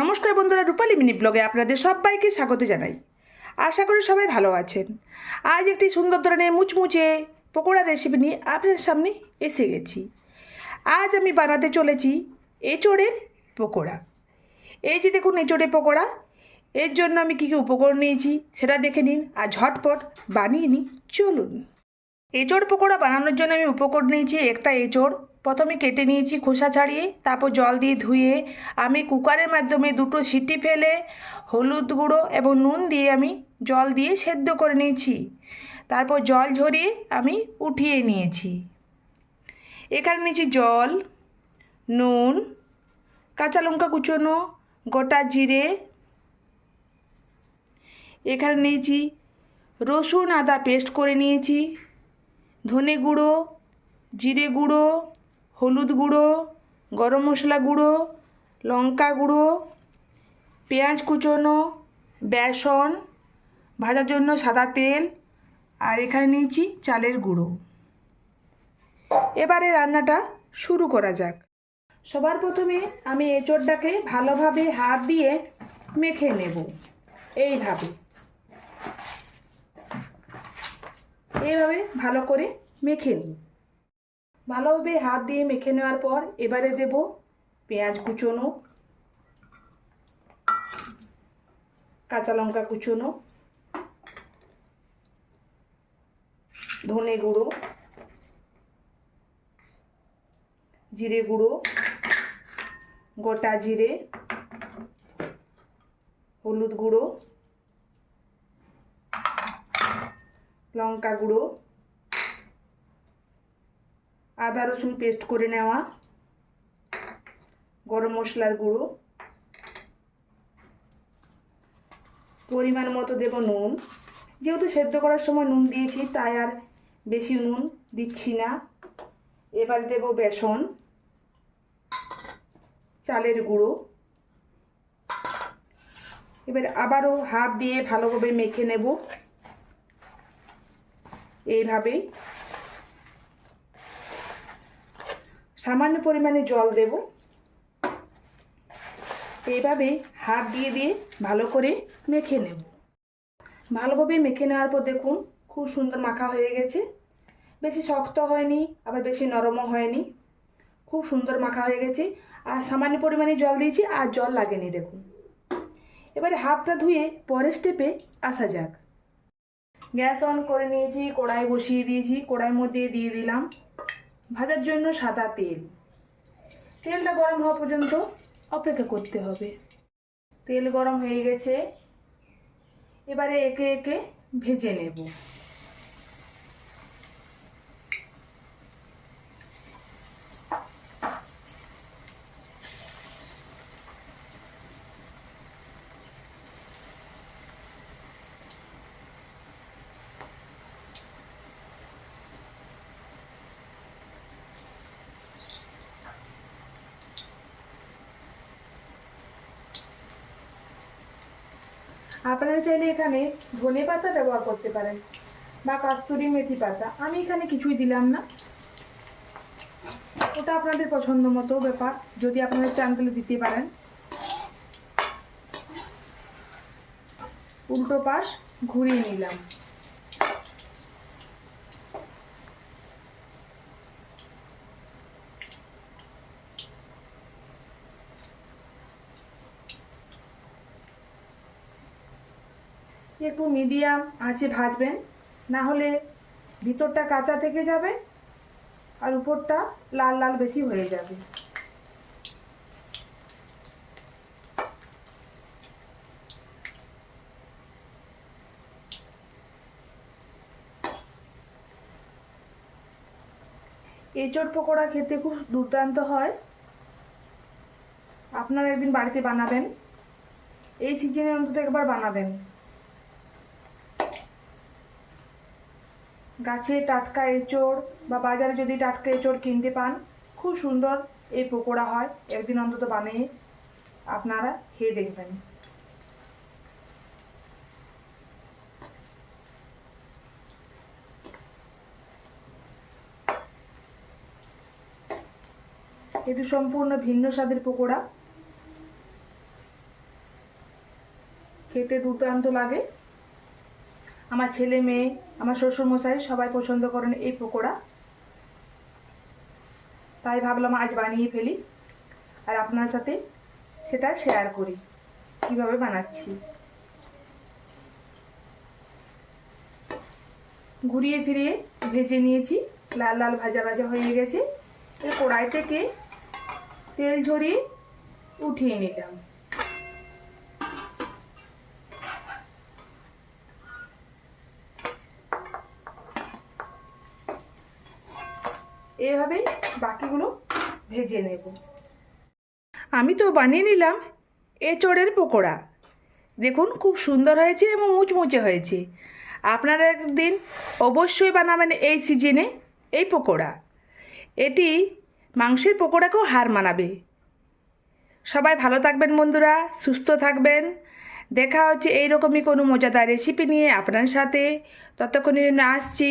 নমস্কার বন্ধুরা, রূপালী মিনি ব্লগে আপনাদের সবাইকে স্বাগত জানাই। আশা করি সবাই ভালো আছেন। আজ একটি সুন্দর ধরনের মুচমুচে পকোড়া রেসিপি নিয়ে আপনাদের সামনে এসে গেছি। আজ আমি বানাতে চলেছি এঁচোড়ের পকোড়া। এই যে দেখুন এঁচোড়ের পকোড়া, এর জন্য আমি কী কী উপকরণ নিয়েছি সেটা দেখে নিন আর ঝটপট বানিয়ে নিই। চলুন। এঁচোড় পকোড়া বানানোর জন্য আমি উপকরণ নিয়েছি একটা এঁচোড় প্রথমে কেটে নিয়েছি খোসা ছাড়িয়ে, তারপর জল দিয়ে ধুয়ে, আমি কুকারের মাধ্যমে দুটো সিটি ফেলে, হলুদ গুঁড়ো এবং নুন দিয়ে আমি জল দিয়ে সেদ্ধ করে নিয়েছি। তারপর জল ঝরিয়ে আমি উঠিয়ে নিয়েছি। এখানে নিয়েছি জল, নুন, কাঁচা লঙ্কা কুচোনো, গোটা জিরে। এখানে নিয়েছি রসুন আদা পেস্ট করে নিয়েছি, ধনে গুঁড়ো, জিরে গুঁড়ো হলুদ গুঁড়ো, গরম মশলা গুঁড়ো, লঙ্কা গুঁড়ো, পেঁয়াজ কুচোনো, বেসন, ভাজার জন্য সাদা তেল, আর এখানে নিয়েছি চালের গুঁড়ো। এবারে রান্নাটা শুরু করা যাক। সবার প্রথমে আমি এঁচোড়টাকে ভালোভাবে হাত দিয়ে মেখে নেব, এইভাবে। এইভাবে ভালো করে মেখে নিই। ভালোভাবে হাত দিয়ে মেখে নেওয়ার পর এবারে দেব পেঁয়াজ কুচোনো, কাঁচা লঙ্কা কুচোনো, ধনে গুঁড়ো, জিরে গুঁড়ো, গোটা জিরে, হলুদ গুঁড়ো, লঙ্কা গুঁড়ো আদা রসুন পেস্ট করে নেওয়া, গরম মশলার গুঁড়ো, পরিমাণ মতো দেব নুন। যেহেতু সেদ্ধ করার সময় নুন দিয়েছি, তাই আর বেশি নুন দিচ্ছি না। এবার দেব বেসন, চালের গুঁড়ো। এবার আবারও হাত দিয়ে ভালোভাবে মেখে নেব। এইভাবেই সামান্য পরিমাণে জল দেব। এইভাবে হাত দিয়ে দিয়ে ভালো করে মেখে নেব। ভালোভাবে মেখে নেওয়ার পর দেখুন, খুব সুন্দর মাখা হয়ে গেছে। বেশি শক্ত হয়নি, আবার বেশি নরমও হয়নি। খুব সুন্দর মাখা হয়ে গেছে। আর সামান্য পরিমাণে জল দিয়েছি, আর জল লাগেনি, দেখুন। এবারে হাতটা ধুয়ে পরের স্টেপে আসা যাক। গ্যাস অন করে নিয়েছি, কড়াই বসিয়ে দিয়েছি, কড়াইয়ের মধ্যে দিয়ে দিলাম। ভাজার জন্য সাদা তেল। তেলটা গরম হওয়া পর্যন্ত অপেক্ষা করতে হবে। তেল গরম হয়ে গেছে। এবারে একে একে ভেজে নেব। আপনারা চাইলে এখানে ধনে পাতা ব্যবহার করতে পারেন বা কাস্তুরি মেথি পাতা। আমি এখানে কিছুই দিলাম না। ওটা আপনাদের পছন্দ মতো ব্যাপার, যদি আপনারা চানগুলো দিতে পারেন। উল্টো পাশ ঘুরিয়ে নিলাম। একটু মিডিয়াম আঁচে ভাজবেন, না হলে ভিতরটা কাঁচা থেকে যাবে আর উপরটা লাল লাল বেশি হয়ে যাবে। এঁচড় পকোড়া খেতে খুব দুর্দান্ত হয়। আপনারা একদিন বাড়িতে বানাবেন। এই সিজনে অন্তত একবার বানাবেন। গাছে টাটকা এঁচড় বা বাজারে যদি টাটকা এঁচড় কিনতে পান, খুব সুন্দর এই পকোড়া হয়। একদিন অন্তত বানিয়ে আপনারা খেয়ে দেখবেন। এটি সম্পূর্ণ ভিন্ন স্বাদের পকোড়া। খেতে দুর্দান্ত লাগে। আমার ছেলে মেয়ে, আমার শ্বশুরমশাই সবাই পছন্দ করেন এই পকোড়া। তাই ভাবলাম আজ বানিয়ে ফেলি আর আপনার সাথে সেটা শেয়ার করি। কীভাবে বানাচ্ছি? ঘুরিয়ে ফিরিয়ে ভেজে নিয়েছি, লাল লাল ভাজা ভাজা হয়ে গেছে। এই কড়াই থেকে তেল ঝরিয়ে উঠিয়ে নিলাম। এভাবে বাকিগুলো ভেজে নেব। আমি তো বানিয়ে নিলাম এঁচড়ের পকোড়া। দেখুন খুব সুন্দর হয়েছে এবং মুচমুচে হয়েছে। আপনারা একদিন অবশ্যই বানাবেন এই সিজনে এই পকোড়া। এটি মাংসের পকোড়াকেও হার মানাবে। সবাই ভালো থাকবেন বন্ধুরা, সুস্থ থাকবেন। দেখা হচ্ছে এইরকমই কোনো মজাদার রেসিপি নিয়ে আপনার সাথে। ততক্ষণের জন্য আসছি।